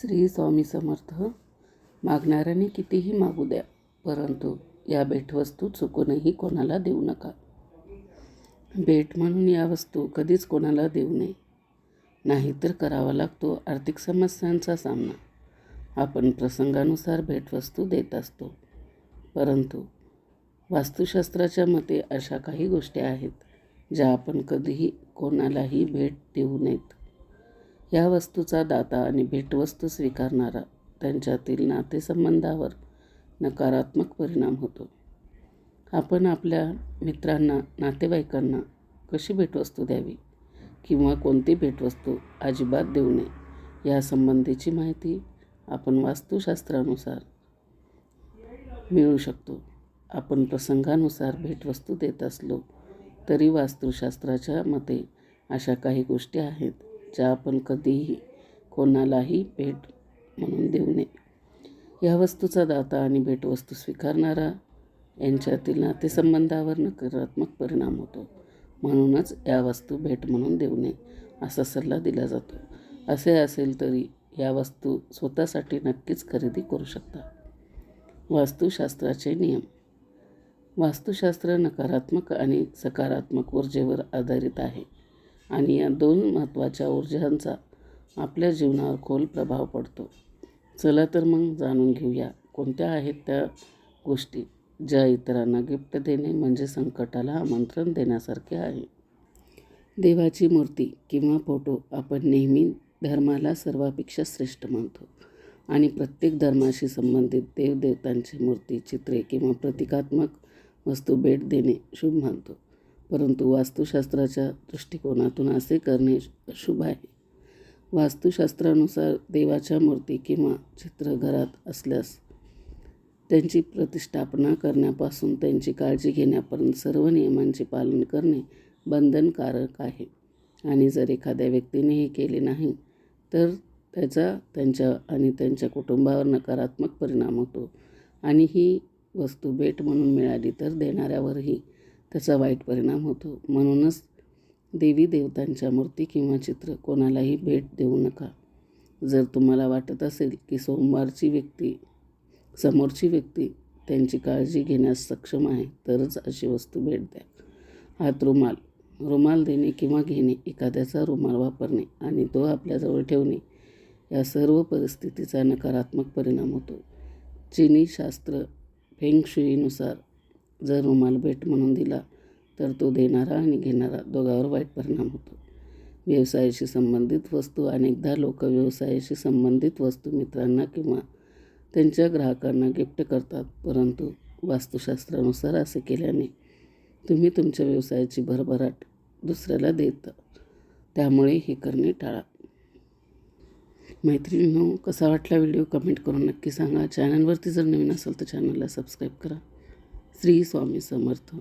श्री स्वामी समर्थ. मागणाऱ्याने कितीही मागू द्या परंतु या भेटवस्तू चुकूनही कोणाला देऊ नका. भेट म्हणून या वस्तू कधीच कोणाला देऊ नये. नाहीतर करावा लागतो आर्थिक समस्यांचा सामना. आपण प्रसंगानुसार भेटवस्तू देत असतो. परंतु वास्तुशास्त्राच्या मते अशा काही गोष्टी आहेत ज्या आपण कधीही कोणालाही भेट देऊ नयेत. या वस्तूचा दाता आणि भेटवस्तू स्वीकारणारा त्यांच्यातील नातेसंबंधावर नकारात्मक परिणाम होतो. आपण आपल्या मित्रांना नातेवाईकांना कशी भेटवस्तू द्यावी किंवा कोणती भेटवस्तू अजिबात देऊ नये यासंबंधीची माहिती आपण वास्तुशास्त्रानुसार मिळू शकतो. आपण प्रसंगानुसार भेटवस्तू देत असलो तरी वास्तुशास्त्राच्या मते अशा काही गोष्टी आहेत चा आपण कधीही कोणालाही भेट म्हणून देऊ नये. या वस्तूचा दाता आणि भेटवस्तू स्वीकारणारा यांच्यातील नातेसंबंधावर नकारात्मक परिणाम होतो. म्हणूनच या वस्तू भेट म्हणून देऊ नये असा सल्ला दिला जातो. असे असेल तरी या वस्तू स्वतःसाठी नक्कीच खरेदी करू शकता. वास्तुशास्त्राचे नियम. वास्तुशास्त्र नकारात्मक आणि सकारात्मक ऊर्जेवर आधारित आहे. आणि या दोन महत्त्वाच्या ऊर्जांचा आपल्या जीवनावर खोल प्रभाव पडतो. चला तर मग जाणून घेऊया कोणत्या आहेत त्या गोष्टी ज्या इतरांना गिफ्ट देणे म्हणजे संकटाला आमंत्रण देण्यासारखे आहे. देवाची मूर्ती किंवा फोटो आपण नेहमी धर्माला सर्वापेक्षा श्रेष्ठ मानतो आणि प्रत्येक धर्माशी संबंधित देवदेवतांची मूर्ती चित्रे किंवा प्रतिकात्मक वस्तू भेट देणे शुभ मानतो. परंतु वास्तुशास्त्राच्या दृष्टिकोनातून असे करणे अशुभ आहे. वास्तुशास्त्रानुसार देवाच्या मूर्ती किंवा चित्र घरात असल्यास त्यांची प्रतिष्ठापना करण्यापासून त्यांची काळजी घेण्यापर्यंत सर्व नियमांचे पालन करणे बंधनकारक आहे. आणि जर एखाद्या व्यक्तीने हे केले नाही तर त्याचा त्यांच्या आणि त्यांच्या कुटुंबावर नकारात्मक परिणाम होतो. आणि ही वस्तू भेट म्हणून मिळाली तर देणाऱ्यावरही त्याचा वाईट परिणाम होतो. म्हणूनच देवी देवतांच्या मूर्ती किंवा चित्र कोणालाही भेट देऊ नका. जर तुम्हाला वाटत असेल की सोमवारची व्यक्ती समोरची व्यक्ती त्यांची काळजी घेण्यास सक्षम आहे तरच अशी वस्तू भेट द्या. हात रुमाल रुमाल देणे किंवा घेणे एखाद्याचा रुमाल वापरणे आणि तो आपल्याजवळ ठेवणे या सर्व परिस्थितीचा नकारात्मक परिणाम होतो. चिनी शास्त्र फेंगशुईनुसार जर रुमाल भेट म्हणून दिला तर तो देणारा आणि घेणारा दोघांवर वाईट परिणाम होतो. व्यवसायाशी संबंधित वस्तू अनेकदा लोक व्यवसायाशी संबंधित वस्तू मित्रांना किंवा त्यांच्या ग्राहकांना गिफ्ट करतात परंतु वास्तुशास्त्रानुसार असे केल्याने तुम्ही तुमच्या व्यवसायाची भरभराट दुसऱ्याला देता त्यामुळे हे करणे टाळा. मैत्रिणींनो कसा वाटला व्हिडिओ कमेंट करून नक्की सांगा. चॅनलवरती जर नवीन असेल तर चॅनलला सबस्क्राईब करा. श्री स्वामी समर्थ.